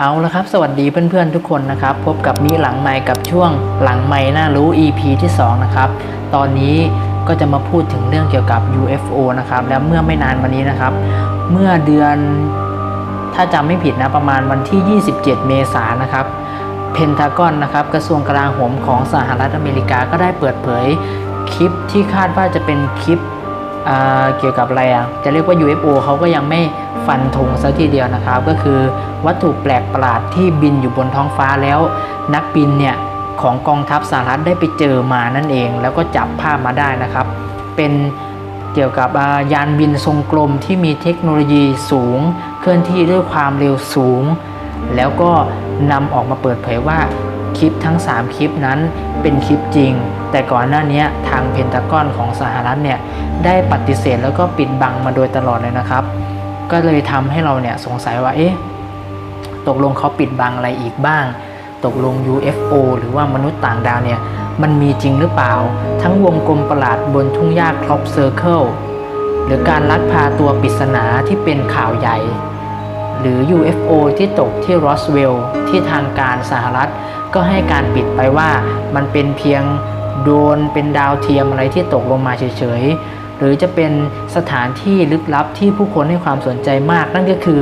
เอาละครับ สวัสดีเพื่อนๆทุกคนนะครับ พบกับมีหลังไมค์กับช่วงหลังไมค์น่ารู้ EP ที่ 2 นะครับ ตอนนี้ก็จะมาพูดถึงเรื่องเกี่ยวกับ UFO นะครับ และเมื่อไม่นานมานี้นะครับ เมื่อเดือนถ้าจำไม่ผิดนะประมาณวันที่ 27 เมษายนนะครับเพนทากอนนะครับกระทรวงกลาโหมของสหรัฐอเมริกาก็ได้เปิดเผยคลิปที่คาดว่าจะเป็นคลิปเกี่ยวกับอะไรอะจะเรียกว่า UFO เขาก็ยังไม่ฟันธงซะทีเดียวนะครับ ก็คือ วัตถุแปลกประหลาดที่บินอยู่บนท้องฟ้าแล้ว นักบินเนี่ยของกองทัพสหรัฐได้ไปเจอมานั่นเอง แล้วก็จับภาพมาได้นะครับ เป็นเกี่ยวกับยานบินทรงกลมที่มีเทคโนโลยีสูง เคลื่อนที่ด้วยความเร็วสูง แล้วก็นำออกมาเปิดเผยว่าคลิปทั้ง 3 คลิปนั้นเป็นคลิปจริง แต่ก่อนหน้านี้ทางเพนทากอนของสหรัฐเนี่ยได้ปฏิเสธแล้วก็ปิดบังมาโดยตลอดเลยนะครับ ก็เลยทำให้เราเนี่ยสงสัยว่าเอ๊ะ ตกลงเขาปิดบังอะไรอีกบ้าง ตกลง UFO หรือว่ามนุษย์ต่างดาวเนี่ยมันมีจริงหรือเปล่า ทั้งวงกลมประหลาดบนทุ่งหญ้าครอปเซอร์เคิลหรือการลักพาตัวปริศนาที่เป็นข่าวใหญ่ หรือ UFO ที่ตกที่รอสเวลล์ที่ทางการสหรัฐ ก็ให้การปิดไปว่ามันเป็นเพียงโดนเป็นดาวเทียมอะไรที่ตกลงมาเฉยๆ หรือจะเป็นสถานที่ลึกลับที่ผู้คนให้ความสนใจมากนั่นก็คือ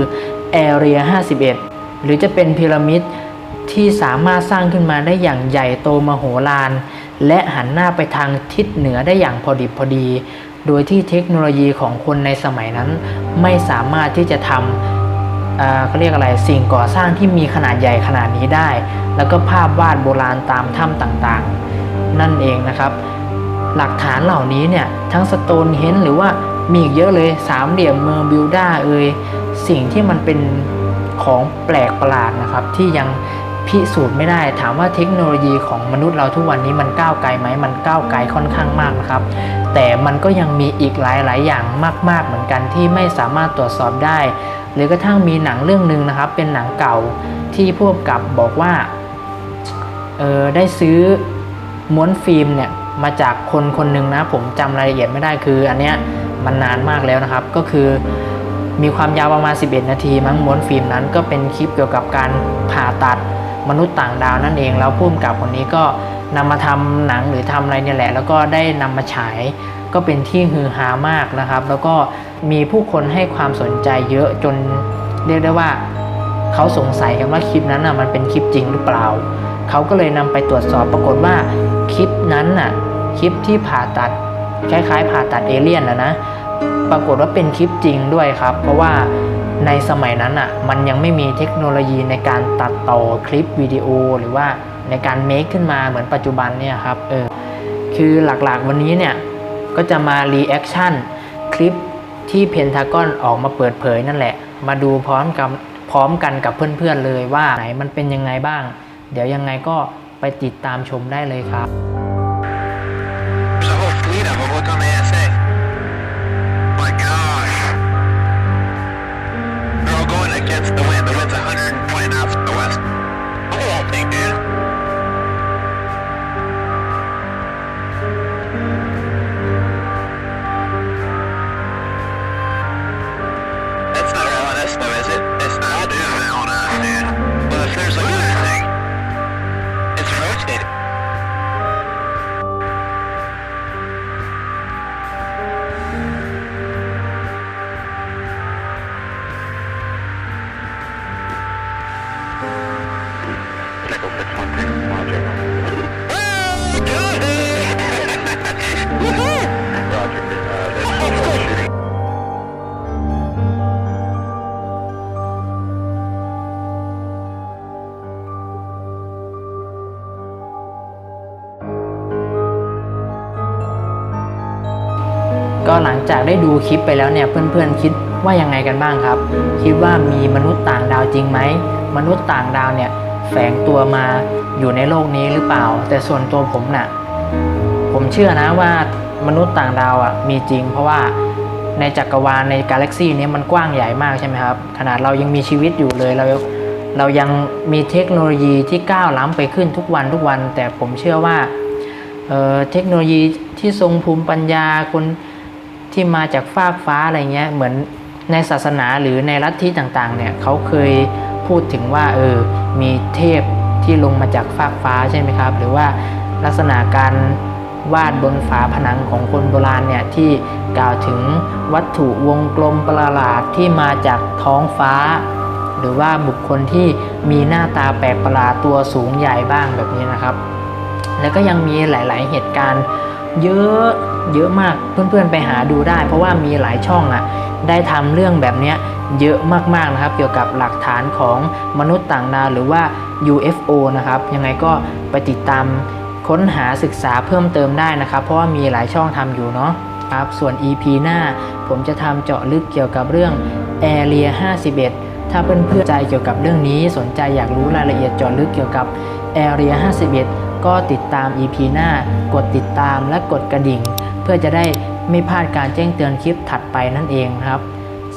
Area 51 หรือจะเป็นพีระมิดที่สามารถสร้างขึ้นมาได้อย่างใหญ่โตมโหฬารและหันหน้าไปทางทิศเหนือได้อย่างพอดิบพอดี โดยที่เทคโนโลยีของคนในสมัยนั้น ไม่สามารถที่จะทำเขาเรียกอะไรสิ่งก่อสร้างที่มีขนาดใหญ่ขนาดนี้ได้ แล้วก็ภาพวาดโบราณตามถ้ำต่างๆ นั่นเองนะครับ หลักฐานเหล่านี้เนี่ยทั้งสโตนเฮนหรือว่ามีอีกเยอะเลยสามเหลี่ยมเมืองบิลดาเอยสิ่งที่มันเป็น ของแปลกประหลาดนะครับที่ยังพิสูจน์ไม่ได้ ถามว่าเทคโนโลยีของมนุษย์เราทุกวันนี้มันก้าวไกลไหมมันก้าวไกลค่อนข้างมากนะครับ แต่มันก็ยังมีอีกหลาย ๆ อย่างมาก ๆ เหมือนกันที่ไม่สามารถตรวจสอบได้หรือกระทั่งมีหนังเรื่องหนึ่งนะครับ เป็นหนังเก่าที่พวกกับบอกว่าเออได้ซื้อม้วนฟิล์มเนี่ยมาจากคนคนหนึ่งนะผมจำรายละเอียดไม่ได้คือ อันเนี้ยมันนานมากแล้วนะครับ ก็คือ มีความยาวประมาณ 11 นาที มั้งม้วนฟิล์มนั้นก็เป็นคลิปเกี่ยวกับการผ่าตัดมนุษย์ต่างดาวนั่นเอง แล้วผู้กำกับคนนี้ก็นำมาทำหนังหรือทำอะไรเนี่ยแหละ แล้วก็ได้นำมาฉายก็เป็นที่ฮือฮามากนะครับ แล้วก็มีผู้คนให้ความสนใจเยอะจนเรียกได้ว่าเขาสงสัยกันว่าคลิปนั้นน่ะมันเป็นคลิปจริงหรือเปล่า เขาก็เลยนำไปตรวจสอบปรากฏว่าคลิปนั้นน่ะคลิปที่ผ่าตัดคล้ายๆ ผ่าตัดเอเลี่ยนนะนะ ปรากฏว่าเป็นคลิปจริงด้วยครับ เพราะว่าในสมัยนั้นอะมันยังไม่มีเทคโนโลยีในการตัดต่อคลิปวิดีโอหรือว่าในการเมคขึ้นมาเหมือนปัจจุบันเนี่ยครับเออคือหลักๆวันนี้เนี่ยก็จะมารีแอคชั่นคลิปที่เพนทากอนออกมาเปิดเผยนั่นแหละ มาดูพร้อมกับพร้อมกันกับเพื่อนๆเลยว่าไหนมันเป็นยังไงบ้าง เดี๋ยวยังไงก็ไปติดตามชมได้เลยครับ ก็หลังจากได้ดูคลิปไปแล้วเนี่ยเพื่อนๆคิดว่ายังไงกันบ้างครับ คิดว่ามีมนุษย์ต่างดาวจริงไหมมนุษย์ต่างดาวเนี่ยแฝงตัวมาอยู่ในโลกนี้หรือเปล่า แต่ส่วนตัวผมน่ะผมเชื่อนะว่ามนุษย์ต่างดาวอะมีจริง เพราะว่าในจักรวาลในกาแล็กซีนี้มันกว้างใหญ่มากใช่ไหมครับ ขนาดเรายังมีชีวิตอยู่เลยเราเรายังมีเทคโนโลยีที่ก้าวล้ำไปขึ้นทุกวันทุกวัน แต่ผมเชื่อว่าเอ่อเทคโนโลยีที่ทรงภูมิปัญญาคน ที่มาจากฟากฟ้าอะไรเงี้ยเหมือนในศาสนาหรือในลัทธิต่างๆเนี่ยเขาเคยพูดถึงว่าเออมีเทพที่ลงมาจากฟากฟ้าใช่ไหมครับ หรือว่าลักษณะการวาดบนฝาผนังของคนโบราณเนี่ยที่กล่าวถึงวัตถุวงกลมประหลาดที่มาจากท้องฟ้า หรือว่าบุคคลที่มีหน้าตาแปลกประหลาดตัวสูงใหญ่บ้างแบบนี้นะครับ แล้วก็ยังมีหลาย ๆ เหตุการณ์เยอะ เยอะมากเพื่อนๆไปหาดูได้ เพราะว่ามีหลายช่องอะได้ทำเรื่องแบบเนี้ยเยอะมากๆนะครับ เกี่ยวกับหลักฐานของมนุษย์ต่างดาวหรือว่า UFO นะครับ ยังไงก็ไปติดตามค้นหาศึกษาเพิ่มเติมได้นะครับ เพราะว่ามีหลายช่องทำอยู่เนาะครับส่วน EP หน้า ผมจะทำเจาะลึกเกี่ยวกับเรื่อง Area 51 ถ้าเพื่อนๆใจเกี่ยวกับเรื่องนี้สนใจอยากรู้รายละเอียดเจาะลึกเกี่ยวกับ Area 51 ก็ติดตาม EP หน้ากดติดตามและกดกระดิ่ง เพื่อจะได้ไม่พลาดการแจ้งเตือนคลิปถัดไปนั่นเองครับ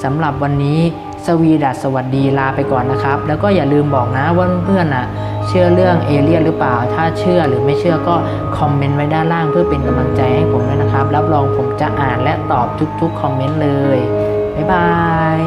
สำหรับวันนี้สวีดัสสวัสดีลาไปก่อนนะครับ แล้วก็อย่าลืมบอกนะว่าเพื่อนๆน่ะเชื่อเรื่องเอเลี่ยนหรือเปล่า ถ้าเชื่อหรือไม่เชื่อก็คอมเมนต์ไว้ด้านล่างเพื่อเป็นกำลังใจให้ผมด้วยนะครับ รับรองผมจะอ่านและตอบทุกๆคอมเมนต์เลย บ๊ายบาย